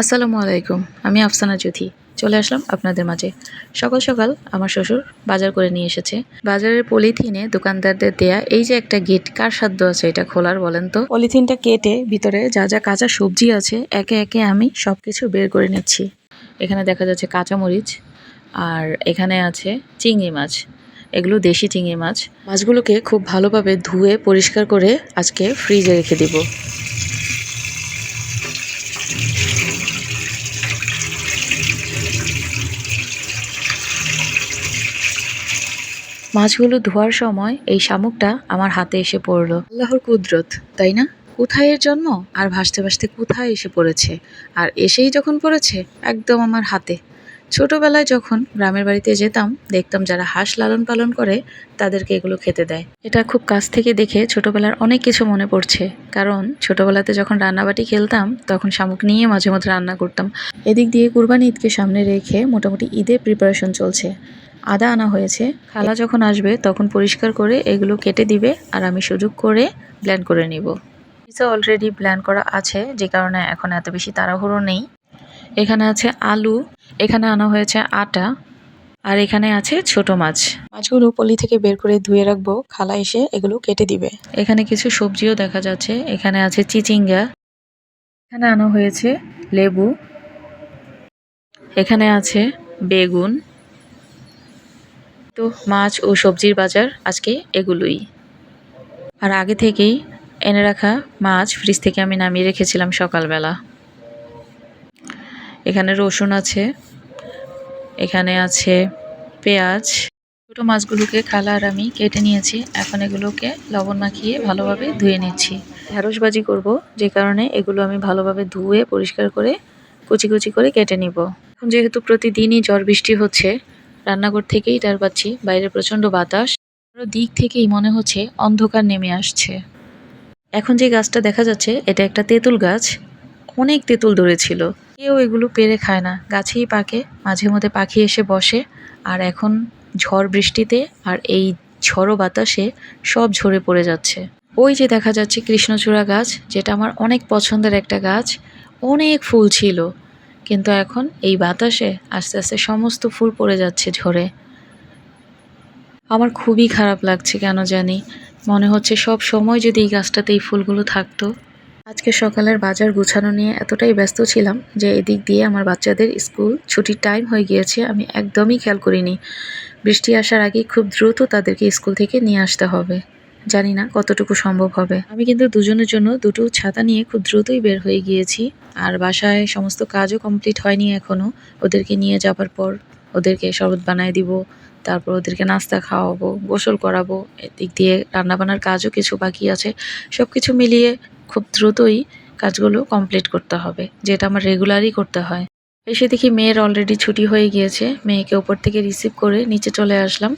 আসসালামু আলাইকুম, আমি আফসানা জ্যোতি। চলে আসলাম আপনাদের মাঝে। সকাল সকাল আমার শ্বশুর বাজার করে নিয়ে এসেছে। বাজারের পলিথিনে দোকানদারদের দেয়া এই যে একটা গেট, কার সাধ্য আছে এটা খোলার বলেন তো? পলিথিনটা কেটে ভিতরে যা যা কাঁচা সবজি আছে, একে একে আমি সব কিছু বের করে নিচ্ছি। এখানে দেখা যাচ্ছে কাঁচামরিচ, আর এখানে আছে চিংড়ি মাছ। এগুলো দেশি চিংড়ি মাছ। মাছগুলোকে খুব ভালোভাবে ধুয়ে পরিষ্কার করে আজকে ফ্রিজে রেখে দিব। মাছগুলো ধোয়ার সময় এই শামুকটা আমার হাতে এসে পড়ল। আল্লাহর কুদরত, তাই না? কোথায় এর জন্ম? আর ভাসতে ভাসতে কোথায় এসে পড়েছে? আর এসেই যখন পড়েছে, একদম আমার হাতে। ছোটবেলায় যখন গ্রামের বাড়িতে যেতাম, দেখতাম যারা হাঁস লালন পালন করে, তাদেরকে এগুলো খেতে দেয়। এটা খুব কাছ থেকে দেখে ছোটবেলার অনেক কিছু মনে পড়ছে। কারণ ছোটবেলাতে যখন রান্নাবাটি খেলতাম, তখন শামুক নিয়ে মাঝে মধ্যে রান্না করতাম। এদিক দিয়ে কুরবানি ঈদকে সামনে রেখে মোটামুটি ঈদের প্রিপারেশন চলছে। আদা আনা হয়েছে। খালা যখন আসবে, তখন পরিষ্কার করে এগুলো কেটে দিবে আর আমি সুযোগ করে ব্ল্যান্ড করে নিব। পিৎজা অলরেডি ব্ল্যান্ড করা আছে, যে কারণে এখন এত বেশি তাড়াহুড়ো নেই। এখানে আছে আলু, এখানে আনা হয়েছে আটা, আর এখানে আছে ছোট মাছ। মাছগুলো পলি থেকে বের করে ধুয়ে রাখব। খালা এসে এগুলো কেটে দিবে। এখানে কিছু সবজিও দেখা যাচ্ছে। এখানে আছে চিচিঙ্গা, এখানে আনা হয়েছে লেবু, এখানে আছে বেগুন তো মাছ ও সবজির বাজার আজকে এগুলোই। আর আগে থেকেই এনে রাখা মাছ ফ্রিজ থেকে আমি নামিয়ে রেখেছিলাম সকালবেলা। এখানে রসুন আছে, এখানে আছে পেঁয়াজ। ছোটো মাছগুলোকে খালা আর আমি কেটে নিয়েছি। এখন এগুলোকে লবণ মাখিয়ে ভালোভাবে ধুয়ে নিচ্ছি। ঢ্যাঁড়সবাজি করব, যে কারণে এগুলো আমি ভালোভাবে ধুয়ে পরিষ্কার করে কুচি কুচি করে কেটে নিব। এখন যেহেতু প্রতিদিনই ঝড় বৃষ্টি হচ্ছে রান্নাঘর থেকেই টার পাচ্ছি, বাইরে প্রচণ্ড বাতাস। আরও দিক থেকেই মনে হচ্ছে অন্ধকার নেমে আসছে। এখন যে গাছটা দেখা যাচ্ছে, এটা একটা তেঁতুল গাছ। অনেক তেঁতুল ধরেছিল। কেউ এগুলো পেরে খায় না। গাছেই পাকে, মাঝে মধ্যে পাখি এসে বসে। আর এখন ঝড় বৃষ্টিতে আর এই ঝড়ো বাতাসে সব ঝরে পড়ে যাচ্ছে। ওই যে দেখা যাচ্ছে কৃষ্ণচূড়া গাছ, যেটা আমার অনেক পছন্দের একটা গাছ। অনেক ফুল ছিল। কিন্তু এখন এই বাতাসে আস্তে আস্তে সমস্ত ফুল পড়ে যাচ্ছে ঝরে। আমার খুবই খারাপ লাগছে কেন জানি? মনে হচ্ছে সব সময় যদি এই গাছটাতে এই ফুলগুলো থাকতো। আজকে সকালের বাজার গুছানো নিয়ে এতটাই ব্যস্ত ছিলাম যে এদিক দিয়ে আমার বাচ্চাদের স্কুল ছুটির টাইম হয়ে গিয়েছে, আমি একদমই খেয়াল করিনি। বৃষ্টি আসার আগে খুব দ্রুত তাদেরকে স্কুল থেকে নিয়ে আসতে হবে। জানি না কতটুকু সম্ভব হবে। আমি কিন্তু দুজনের জন্য দুটো ছাতা নিয়ে খুব দ্রুতই বের হয়ে গিয়েছি। আর বাসায় সমস্ত কাজও কমপ্লিট হয়নি এখনও ওদেরকে নিয়ে যাবার পর ওদেরকে শরবত বানায় দিব, তারপর ওদেরকে নাস্তা খাওয়াবো, গোসল করাবো, এদিক দিয়ে রান্নাবান্নার কাজও কিছু বাকি আছে। সব কিছু মিলিয়ে খুব দ্রুতই কাজগুলো কমপ্লিট করতে হবে, যেটা আমার রেগুলারই করতে হয়। এসে দেখি মেয়ের অলরেডি ছুটি হয়ে গিয়েছে। মেয়েকে ওপর থেকে রিসিভ করে নিচে চলে আসলাম।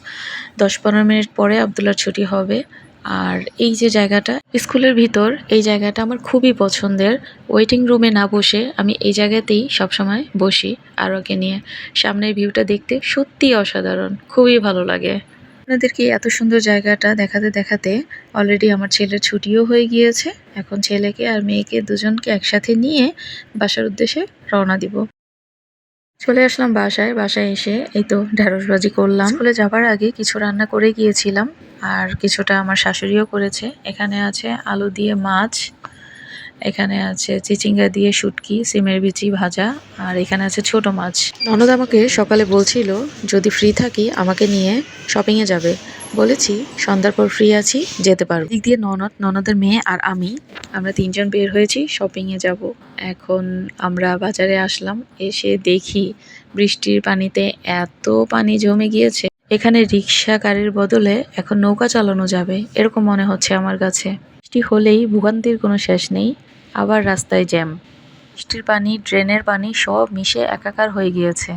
দশ পনেরো মিনিট পরে আবদুল্লার ছুটি হবে। আর এই যে জায়গাটা, স্কুলের ভিতর, এই জায়গাটা আমার খুবই পছন্দের। ওয়েটিং রুমে না বসে আমি এই জায়গাতেই সবসময় বসি আর ওকে নিয়ে। সামনের ভিউটা দেখতে সত্যিই অসাধারণ, খুবই ভালো লাগে। আপনাদেরকে এত সুন্দর জায়গাটা দেখাতে দেখাতে অলরেডি আমার ছেলের ছুটিও হয়ে গিয়েছে। এখন ছেলেকে আর মেয়েকে দুজনকে একসাথে নিয়ে বাসার উদ্দেশ্যে রওনা দিব। চলে আসলাম বাসায় বাসায় এসে এই তো ঢ্যাঁড়সবাজি করলাম। স্কুলে যাবার আগে কিছু রান্না করে গিয়েছিলাম। আর কিছুটা আমার শাশুড়িও করেছে। এখানে আছে আলু দিয়ে মাছ, এখানে আছে চিচিঙ্গা দিয়ে শুটকি, সিমের বিচি ভাজা, আর এখানে আছে ছোট মাছ। ননদ আমাকে সকালে বলছিল, যদি ফ্রি থাকি, আমাকে নিয়ে শপিংয়ে যাবে। বলেছি, সন্ধ্যার পর ফ্রি আছি, যেতে পারব। দিক দিয়ে ননদ, ননদের মেয়ে আর আমি, আমরা তিনজন বের হয়েছি শপিংয়ে যাব। এখন আমরা বাজারে আসলাম, এসে দেখি বৃষ্টির পানিতে এত পানি জমে গিয়েছে। এখানে রিক্সা গাড়ির বদলে এখন নৌকা চালানো যাবে, এরকম মনে হচ্ছে আমার কাছে। বৃষ্টি হলেই ভোগান্তির কোনো শেষ নেই, আবার রাস্তায় জ্যাম। বৃষ্টির পানি, ড্রেনের পানি সব মিশে একাকার হয়ে গিয়েছে।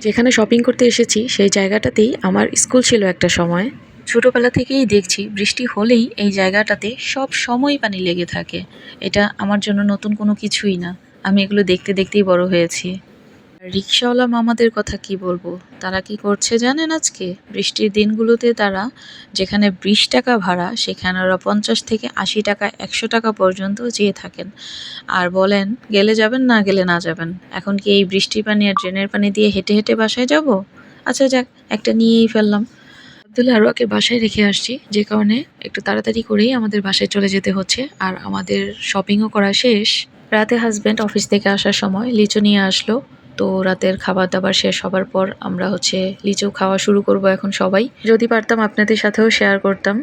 যেখানে শপিং করতে এসেছি, সেই জায়গাটাতেই আমার স্কুল ছিল একটা সময়। ছোটোবেলা থেকেই দেখছি বৃষ্টি হলেই এই জায়গাটাতে সব সময় পানি লেগে থাকে। এটা আমার জন্য নতুন কোনো কিছুই না। আমি এগুলো দেখতে দেখতেই বড় হয়েছি। রিক্সাওয়ালা মামাদের কথা কি বলব? তারা কি করছে জানেন আজকে? বৃষ্টির দিনগুলোতে তারা যেখানে বিশ টাকা ভাড়া, সেখানে ওরা পঞ্চাশ থেকে আশি টাকা, একশো টাকা পর্যন্ত যেয়ে থাকেন। আর বলেন, গেলে যাবেন না, গেলে না যাবেন? এখন কি এই বৃষ্টির পানি আর ড্রেনের পানি দিয়ে হেঁটে হেঁটে বাসায় যাব? আচ্ছা যাক, একটা নিয়েই ফেললাম। আবদুল্লাহ আরোয়াকে বাসায় রেখে আসছি, যে কারণে একটু তাড়াতাড়ি করেই আমাদের বাসায় চলে যেতে হচ্ছে। আর আমাদের শপিংও করা শেষ। রাতে হাজব্যান্ড অফিস থেকে আসার সময় লিচু নিয়ে আসলো। তো রাতের খাবার দাবার শেষ হবার পর আমরা হচ্ছে লিচু খাওয়া শুরু করব এখন সবাই। যদি পারতাম আপনাদের সাথেও শেয়ার করতাম।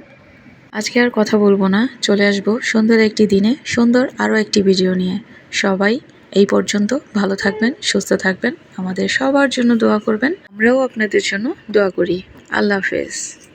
আজকে আর কথা বলব না, চলে আসব সুন্দর একটি দিনে, সুন্দর আরও একটি ভিডিও নিয়ে। সবাই এই পর্যন্ত ভালো থাকবেন, সুস্থ থাকবেন, আমাদের সবার জন্য দোয়া করবেন। আমরাও আপনাদের জন্য দোয়া করি। আল্লাহ হাফেজ।